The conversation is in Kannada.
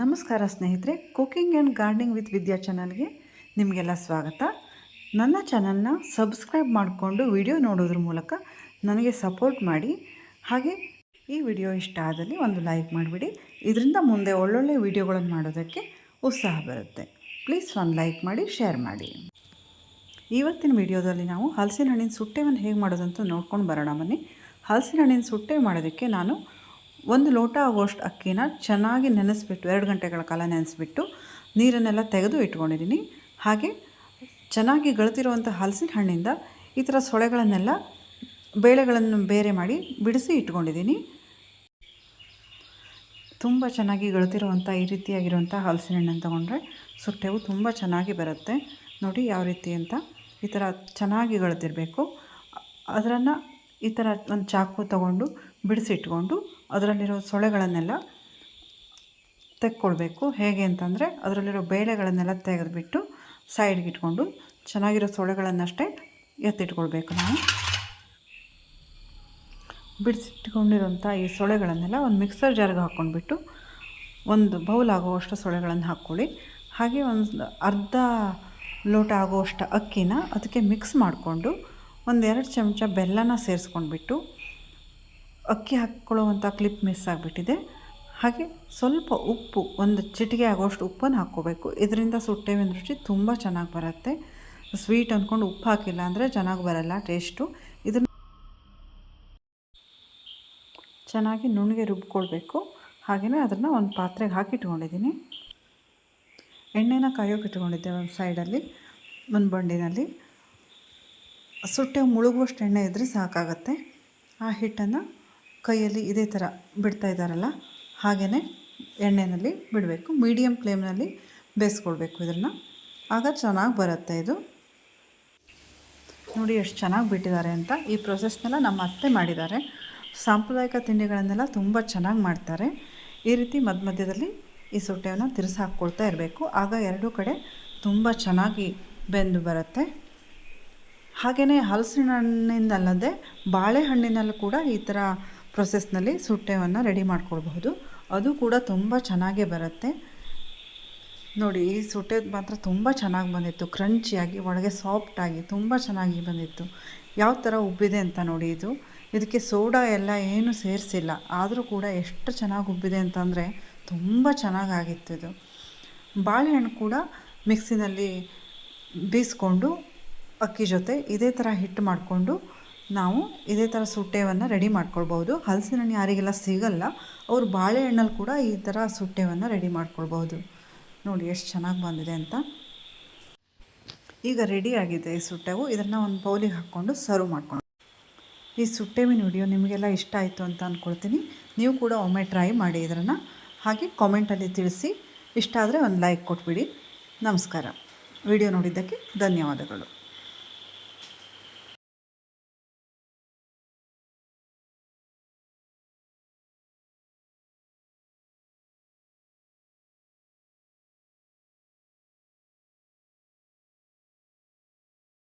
ನಮಸ್ಕಾರ ಸ್ನೇಹಿತರೆ cooking and gardening with Vidya ಚಾನಲ್ಗೆ ನಿಮಗೆಲ್ಲ ಸ್ವಾಗತ. ನನ್ನ ಚಾನಲ್ನ ಸಬ್ಸ್ಕ್ರೈಬ್ ಮಾಡಿಕೊಂಡು ವಿಡಿಯೋ ನೋಡೋದ್ರ ಮೂಲಕ ನನಗೆ ಸಪೋರ್ಟ್ ಮಾಡಿ. ಹಾಗೆ ಈ ವಿಡಿಯೋ ಇಷ್ಟ ಆದಲ್ಲಿ ಒಂದು ಲೈಕ್ ಮಾಡಿಬಿಡಿ. ಇದರಿಂದ ಮುಂದೆ ಒಳ್ಳೊಳ್ಳೆ ವಿಡಿಯೋಗಳನ್ನು ಮಾಡೋದಕ್ಕೆ ಉತ್ಸಾಹ ಬರುತ್ತೆ. ಪ್ಲೀಸ್ ಒಂದು ಲೈಕ್ ಮಾಡಿ, ಶೇರ್ ಮಾಡಿ. ಇವತ್ತಿನ ವಿಡಿಯೋದಲ್ಲಿ ನಾವು ಹಲಸಿನ ಹಣ್ಣಿನ ಸುಟ್ಟೆವನ್ನು ಹೇಗೆ ಮಾಡೋದಂತ ನೋಡ್ಕೊಂಡು ಬರೋಣ ಬನ್ನಿ. ಹಲಸಿನ ಹಣ್ಣಿನ ಸುಟ್ಟೆ ಮಾಡೋದಕ್ಕೆ ನಾನು ಒಂದು ಲೋಟ ಆಗುವಷ್ಟು ಅಕ್ಕಿನ ಚೆನ್ನಾಗಿ ನೆನೆಸ್ಬಿಟ್ಟು, ಎರಡು ಗಂಟೆಗಳ ಕಾಲ ನೆನೆಸ್ಬಿಟ್ಟು ನೀರನ್ನೆಲ್ಲ ತೆಗೆದು ಇಟ್ಕೊಂಡಿದ್ದೀನಿ. ಹಾಗೆ ಚೆನ್ನಾಗಿ ಗಳತಿರುವಂಥ ಹಲಸಿನ ಹಣ್ಣಿಂದ ಈ ಥರ ಸೊಳೆಗಳನ್ನೆಲ್ಲ ಬೇಳೆಗಳನ್ನು ಬೇರೆ ಮಾಡಿ ಬಿಡಿಸಿ ಇಟ್ಕೊಂಡಿದ್ದೀನಿ. ತುಂಬ ಚೆನ್ನಾಗಿ ಗಳತಿರುವಂಥ ಈ ರೀತಿಯಾಗಿರುವಂಥ ಹಲಸಿನ ಹಣ್ಣನ್ನು ತೊಗೊಂಡ್ರೆ ಸುಟ್ಟೆವು ತುಂಬ ಚೆನ್ನಾಗಿ ಬರುತ್ತೆ. ನೋಡಿ ಯಾವ ರೀತಿ ಅಂತ ಈ ಥರ ಚೆನ್ನಾಗಿ ಗಳತಿರಬೇಕು ಅದರನ್ನು ಈ ಥರ ಒಂದು ಚಾಕು ತಗೊಂಡು ಬಿಡಿಸಿಟ್ಕೊಂಡು ಅದರಲ್ಲಿರೋ ಸೊಳೆಗಳನ್ನೆಲ್ಲ ತೆಕ್ಕೊಳ್ಬೇಕು. ಹೇಗೆ ಅಂತಂದರೆ ಅದರಲ್ಲಿರೋ ಬೇಳೆಗಳನ್ನೆಲ್ಲ ತೆಗೆದುಬಿಟ್ಟು ಸೈಡ್ಗೆ ಇಟ್ಕೊಂಡು ಚೆನ್ನಾಗಿರೋ ಸೊಳೆಗಳನ್ನಷ್ಟೇ ಎತ್ತಿಟ್ಕೊಳ್ಬೇಕು ನಾವು. ಬಿಡಿಸಿಟ್ಕೊಂಡಿರೋಂಥ ಈ ಸೊಳೆಗಳನ್ನೆಲ್ಲ ಒಂದು ಮಿಕ್ಸರ್ ಜಾರ್ಗೆ ಹಾಕ್ಕೊಂಡ್ಬಿಟ್ಟು ಒಂದು ಬೌಲ್ ಆಗುವಷ್ಟು ಸೊಳೆಗಳನ್ನು ಹಾಕ್ಕೊಳ್ಳಿ. ಹಾಗೆ ಒಂದು ಅರ್ಧ ಲೋಟ ಆಗುವಷ್ಟು ಅಕ್ಕಿನ ಅದಕ್ಕೆ ಮಿಕ್ಸ್ ಮಾಡಿಕೊಂಡು ಒಂದೆರಡು ಚಮಚ ಬೆಲ್ಲನ ಸೇರಿಸ್ಕೊಂಡ್ಬಿಟ್ಟು ಅಕ್ಕಿ ಹಾಕ್ಕೊಳ್ಳುವಂಥ ಕ್ಲಿಪ್ ಮಿಸ್ ಆಗಿಬಿಟ್ಟಿದೆ. ಹಾಗೆ ಸ್ವಲ್ಪ ಉಪ್ಪು, ಒಂದು ಚಿಟಿಕೆ ಆಗೋಷ್ಟು ಉಪ್ಪನ್ನು ಹಾಕ್ಕೋಬೇಕು. ಇದರಿಂದ ಸುಟ್ಟೇವಿನ ರುಚಿ ತುಂಬ ಚೆನ್ನಾಗಿ ಬರುತ್ತೆ. ಸ್ವೀಟ್ ಅಂದ್ಕೊಂಡು ಉಪ್ಪು ಹಾಕಿಲ್ಲ ಅಂದರೆ ಚೆನ್ನಾಗಿ ಬರಲ್ಲ ಟೇಸ್ಟು ಇದನ್ನು ಚೆನ್ನಾಗಿ ನುಣ್ಣಗೆ ರುಬ್ಕೊಳ್ಬೇಕು. ಹಾಗೆಯೇ ಅದನ್ನು ಒಂದು ಪಾತ್ರೆಗೆ ಹಾಕಿ ಇಟ್ಕೊಂಡಿದ್ದೀನಿ. ಎಣ್ಣೆನ ಕಾಯೋಕೆ ಇಟ್ಕೊಂಡಿದ್ದೆ ಒಂದು ಸೈಡಲ್ಲಿ ಒಂದು ಬಂಡಿನಲ್ಲಿ. ಸುಟ್ಟೆ ಮುಳುಗುವಷ್ಟು ಎಣ್ಣೆ ಇದ್ದರೆ ಸಾಕಾಗತ್ತೆ. ಆ ಹಿಟ್ಟನ್ನು ಕೈಯಲ್ಲಿ ಇದೇ ಥರ ಬಿಡ್ತಾ ಇದ್ದಾರಲ್ಲ, ಹಾಗೆಯೇ ಎಣ್ಣೆಯಲ್ಲಿ ಬಿಡಬೇಕು. ಮೀಡಿಯಮ್ ಫ್ಲೇಮ್ನಲ್ಲಿ ಬೇಯಿಸ್ಕೊಳ್ಬೇಕು ಇದನ್ನು. ಆಗ ಚೆನ್ನಾಗಿ ಬರುತ್ತೆ ಇದು. ನೋಡಿ ಎಷ್ಟು ಚೆನ್ನಾಗಿ ಬಿಟ್ಟಿದ್ದಾರೆ ಅಂತ. ಈ ಪ್ರೊಸೆಸ್ನೆಲ್ಲ ನಮ್ಮ ಅತ್ತೆ ಮಾಡಿದ್ದಾರೆ. ಸಾಂಪ್ರದಾಯಿಕ ತಿಂಡಿಗಳನ್ನೆಲ್ಲ ತುಂಬ ಚೆನ್ನಾಗಿ ಮಾಡ್ತಾರೆ. ಈ ರೀತಿ ಮಧ್ಯ ಮಧ್ಯದಲ್ಲಿ ಈ ಸೊಟ್ಟೆಯನ್ನು ತಿರ್ಸಿ ಹಾಕ್ಕೊಳ್ತಾ ಇರಬೇಕು. ಆಗ ಎರಡೂ ಕಡೆ ತುಂಬ ಚೆನ್ನಾಗಿ ಬೆಂದು ಬರುತ್ತೆ. ಹಾಗೆಯೇ ಹಲಸಿನ ಹಣ್ಣಿಂದಲ್ಲದೆ ಬಾಳೆಹಣ್ಣಿನಲ್ಲೂ ಕೂಡ ಈ ಥರ ಪ್ರೊಸೆಸ್ನಲ್ಲಿ ಸುಟ್ಟೆವನ್ನು ರೆಡಿ ಮಾಡ್ಕೊಳ್ಬಹುದು. ಅದು ಕೂಡ ತುಂಬ ಚೆನ್ನಾಗೇ ಬರುತ್ತೆ. ನೋಡಿ, ಈ ಸುಟ್ಟೆ ಮಾತ್ರ ತುಂಬ ಚೆನ್ನಾಗಿ ಬಂದಿತ್ತು. ಕ್ರಂಚಿಯಾಗಿ ಒಳಗೆ ಸಾಫ್ಟಾಗಿ ತುಂಬ ಚೆನ್ನಾಗಿ ಬಂದಿತ್ತು. ಯಾವ ಥರ ಉಬ್ಬಿದೆ ಅಂತ ನೋಡಿ ಇದು. ಇದಕ್ಕೆ ಸೋಡಾ ಎಲ್ಲ ಏನು ಸೇರಿಸಿಲ್ಲ. ಆದರೂ ಕೂಡ ಎಷ್ಟು ಚೆನ್ನಾಗಿ ಉಬ್ಬಿದೆ ಅಂತಂದರೆ ತುಂಬ ಚೆನ್ನಾಗಾಗಿತ್ತು ಇದು. ಬಾಳೆಹಣ್ಣು ಕೂಡ ಮಿಕ್ಸಿನಲ್ಲಿ ಬೀಸ್ಕೊಂಡು ಅಕ್ಕಿ ಜೊತೆ ಇದೇ ಥರ ಹಿಟ್ಟು ಮಾಡಿಕೊಂಡು ನಾವು ಇದೇ ಥರ ಸುಟ್ಟೆವನ್ನು ರೆಡಿ ಮಾಡ್ಕೊಳ್ಬೋದು ಹಲಸಿನ ಹಣ್ಣು ಯಾರಿಗೆಲ್ಲ ಸಿಗಲ್ಲ, ಅವರು ಬಾಳೆಹಣ್ಣಲ್ಲಿ ಕೂಡ ಈ ಥರ ಸುಟ್ಟೆವನ್ನು ರೆಡಿ ಮಾಡ್ಕೊಳ್ಬೋದು ನೋಡಿ ಎಷ್ಟು ಚೆನ್ನಾಗಿ ಬಂದಿದೆ ಅಂತ. ಈಗ ರೆಡಿ ಆಗಿದೆ ಈ ಸುಟ್ಟೆವು. ಇದನ್ನು ಒಂದು ಬೌಲಿಗೆ ಹಾಕ್ಕೊಂಡು ಸರ್ವ್ ಮಾಡ್ಕೊಂಡು ಈ ಸುಟ್ಟೆವಿನ ವಿಡಿಯೋ ನಿಮಗೆಲ್ಲ ಇಷ್ಟ ಆಯಿತು ಅಂತ ಅಂದ್ಕೊಳ್ತೀನಿ ನೀವು ಕೂಡ ಒಮ್ಮೆ ಟ್ರೈ ಮಾಡಿ ಇದನ್ನು ಹಾಗೆ ಕಾಮೆಂಟಲ್ಲಿ ತಿಳಿಸಿ. ಇಷ್ಟ ಆದರೆ ಒಂದು ಲೈಕ್ ಕೊಟ್ಬಿಡಿ. ನಮಸ್ಕಾರ. ವಿಡಿಯೋ ನೋಡಿದ್ದಕ್ಕೆ ಧನ್ಯವಾದಗಳು.